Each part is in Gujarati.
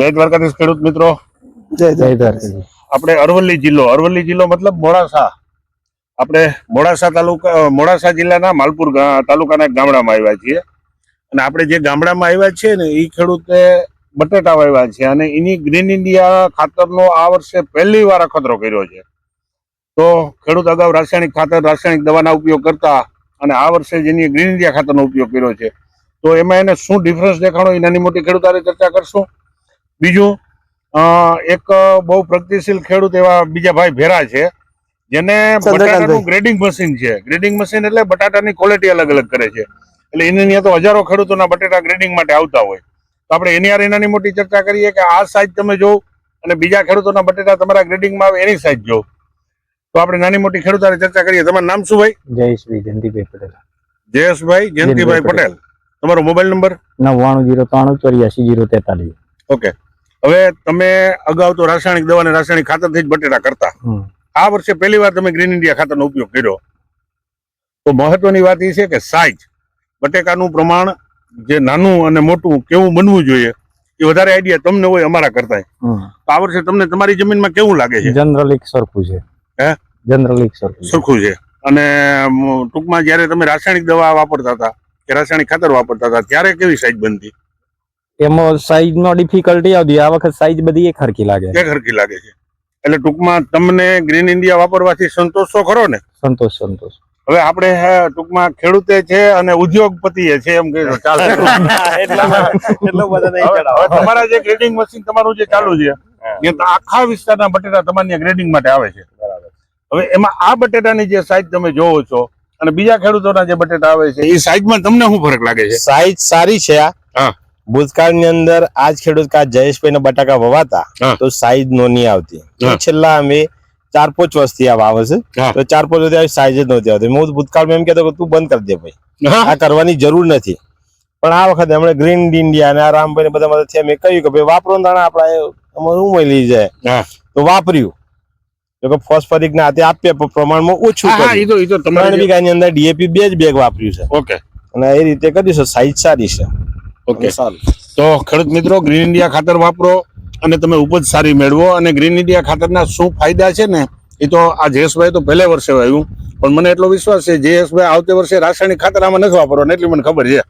જય દ્વારકાધીશ ખેડૂત મિત્રો. જય જય દ્વારકાધીશ. આપણે અરવલ્લી જિલ્લો અરવલ્લી જિલ્લો મતલબ મોડાસા. આપણે મોડાસા તાલુકા મોડાસા જિલ્લાના માલપુર તાલુકાના એક ગામડામાં આવ્યા છીએ. અને આપણે જે ગામડામાં આવ્યા છીએ ને એ ખેડૂતે બટેટા વાવ્યા છે અને એની ગ્રીન ઇન્ડિયા ખાતરનો આ વર્ષે પહેલી વાર અખતરો કર્યો છે. તો ખેડૂત અગાઉ રાસાયણિક ખાતર રાસાયણિક દવાના ઉપયોગ કરતા અને આ વર્ષે જેની ગ્રીન ઇન્ડિયા ખાતરનો ઉપયોગ કર્યો છે. તો એમાં એને શું ડિફરન્સ દેખાણો એ નાની મોટી ખેડૂતારે ચર્ચા કરશું. બીજું અ, એક બહુ પ્રગતિશીલ ખેડૂત એવા બીજા ભાઈ ભેરા છે જેને બટાટાનું ગ્રેડિંગ મશીન છે. ગ્રેડિંગ મશીન એટલે બટાટાની ક્વોલિટી અલગ અલગ કરે છે. એટલે એની ત્યાં તો હજારો ખેડૂતોના બટેટા ગ્રેડિંગ માટે આવતા હોય. તો આપણે એની હારે નાની મોટી ચર્ચા કરીએ કે આ સાઈઝ તમે જોવ અને બીજા ખેડૂતોના બટેટા તમારા ગ્રેડિંગમાં આવે એની સાઈઝ જોવ. તો આપણે નાની મોટી ખેડૂત ચર્ચા કરીએ. તમારું નામ શું ભાઈ? જયેશભાઈ જયંતિભાઈ પટેલ. જયેશભાઈ જયંતિભાઈ પટેલ. તમારો મોબાઈલ નંબર નવ્વાણું જીરો ત્રાણું ચોર્યાસી જીરો તેતાલીસ. ઓકે હવે તમે અગાઉ તો રાસાયણિક દવા અને રાસાયણિક ખાતરથી જ બટેટા કરતા. આ વર્ષે પહેલી વાર તમે ગ્રીન ઇન્ડિયા ખાતરનો ઉપયોગ કર્યો. તો મહત્વની વાત એ છે કે સાઇઝ બટેકાનું પ્રમાણ જે નાનું અને મોટું કેવું બનવું જોઈએ એ વધારે આઈડિયા તમને હોય અમારા કરતા તો આ વર્ષે તમને તમારી જમીનમાં કેવું લાગે છે? જનરલ સરખું છે. હે? જનરલ સરખું. સરખું છે. અને ટૂંકમાં જ્યારે તમે રાસાયણિક દવા વાપરતા હતા કે રાસાયણિક ખાતર વાપરતા હતા ત્યારે કેવી સાઈઝ બનતી? એમાં સાઈઝ નો ડિફિકલ્ટી આવતી આ વખત સાઈઝ બધી એક હરકી લાગે એક હરકી લાગે છે. એટલે ટૂંકમાં તમને ગ્રીન ઇન્ડિયા વાપરવાથી સંતોષ તો ખરો ને? સંતોષ સંતોષ. હવે આપણે હે, ટૂંકમાં ખેડૂતે છે અને ઉદ્યોગપતિ છે એમ કે ચાલે. તમારા જે ગ્રેડિંગ મશીન તમારું જે ચાલુ છે એ તો આખા વિસ્તારના બટેટા તમારી ગ્રેડિંગ માટે આવે છે. હવે એમાં આ બટેટાની જે સાઈઝ તમે જોવો છો અને બીજા ખેડૂતોના જે બટેટા આવે છે એ સાઈઝમાં તમને શું ફરક લાગે છે? સાઈઝ સારી છે આ. હા. ભૂતકાળની અંદર આજ ખેડૂત કા જયેશભાઈ ને બટાકા વવાતા હા. તો સાઈઝ નોની આવતી. છેલ્લા અમે ચાર પાંચ વર્ષથી આ વાવે છે. તો ચાર પાંચ વર્ષથી સાઈઝ જ નહોતી આવતી. હું ભૂતકાળમાં એમ કહેતો કે તું બંધ કરી દે ભાઈ. આ કરવાની જરૂર નથી. પણ આ વખતે એમણે ગ્રીન ઇન્ડિયા અને આ રામભાઈ ને બધા મદદથી અમે કહ્યું કે ભાઈ વાપરો દાણા આપણા અમારું ઉમય લઈ જાય? તો વાપર્યું. કે ફોસ્ફરિક ના હાથે આપ્યા પ્રમાણમાં ઓછું હા, હા, ત્રણ વીઘાની અંદર ડીએપી બે જ બેગ વાપર્યું છે. ઓકે. અને એ રીતે કરીશું સાઈઝ સારી છે. ઓકે તો ખેડૂત મિત્રો ગ્રીન ઇન્ડિયા ખાતર વાપરો અને તમે ઉપજ સારી મેળવો. અને ગ્રીન ઇન્ડિયા ખાતરના શું ફાયદા છે ને એ તો આ જયેશભાઈ તો પહેલે વર્ષે આવ્યું પણ મને એટલો વિશ્વાસ છે જયેશભાઈ આવતે વર્ષે રાસાયણિક ખાતર આમાં નથી વાપરવાનું એટલી મને ખબર છે.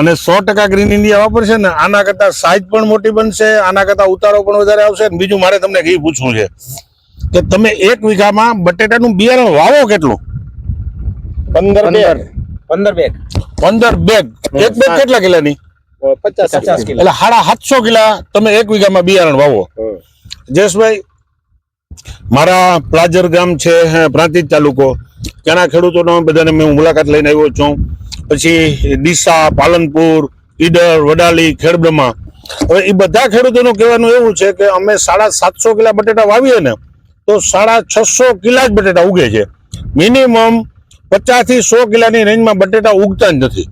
અને સો ટકા ગ્રીન ઇન્ડિયા વાપરશે ને આના કરતા સાઈઝ પણ મોટી બનશે આના કરતા ઉતારો પણ વધારે આવશે. અને બીજું મારે તમને એ પૂછવું છે કે તમે એક વીઘામાં બટેટાનું બિયારણ વાવો કેટલું? પંદર પંદર બેગ. પંદર બેગ. એક બેગ કેટલા કિલાની? પચાસ પચાસ કિલો. એટલે સાડા સાતસો કિલા તમે એક વીઘામાં બિયારણ વાવો. જયેશભાઈ મારા પ્લાજર ગામ છે હે, પ્રાંતિજ તાલુકો. ત્યાંના ખેડૂતોનો બધાને મેં મુલાકાત લઈને આવ્યો છું. પછી ડીસા પાલનપુર ઈડર વડાલી ખેડબ્રહ્મા. હવે એ બધા ખેડૂતોનું કહેવાનું એવું છે કે અમે સાડા સાતસો કિલા બટેટા વાવીએ ને તો સાડા છસો કિલા જ બટેટા ઉગે છે. મિનિમમ પચાસથી સો કિલાની રેન્જમાં બટેટા ઉગતા જ નથી.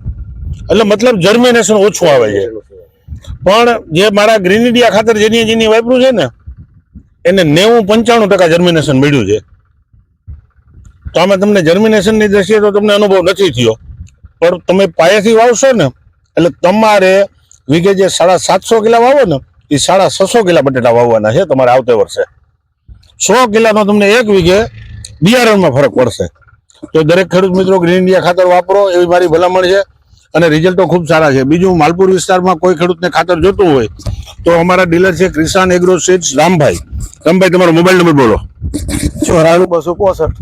એટલે મતલબ જર્મિનેશન ઓછું આવે છે. પણ જે મારા ગ્રીન ઇન્ડિયા ખાતર જેની જેની વાપર્યું છે ને, એને નેવું પંચાણું ટકા જર્મિનેશન મળ્યું છે. તો આમાં તમને જર્મિનેશનની દ્રષ્ટિએ તો તમને અનુભવ નથી થયો. પણ તમે પાયાથી વાવશો ને, એટલે તમારે વીઘે જે સાડા સાતસો કિલા વાવો ને, એ સાડા છસો કિલા બટેટા વાવવાના છે તમારે આવતે વર્ષે. સો કિલાનો તમને એક વીઘે બિયારણમાં ફરક પડશે. તો દરેક ખેડૂત મિત્રો ગ્રીન ઇન્ડિયા ખાતર વાપરો એવી મારી ભલામણ છે. અને રિઝલ્ટો ખૂબ સારા છે. બીજું માલપુર વિસ્તારમાં કોઈ ખેડૂતને ખાતર જોતું હોય તો અમારા ડીલર છે ક્રિસાન એગ્રો સીડ્સ રામભાઈ. રામભાઈ તમારો મોબાઈલ નંબર બોલો. ચોરાણું બસો પોસઠ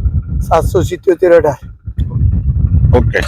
સાતસો સિત્યોતેર અઢાર. ઓકે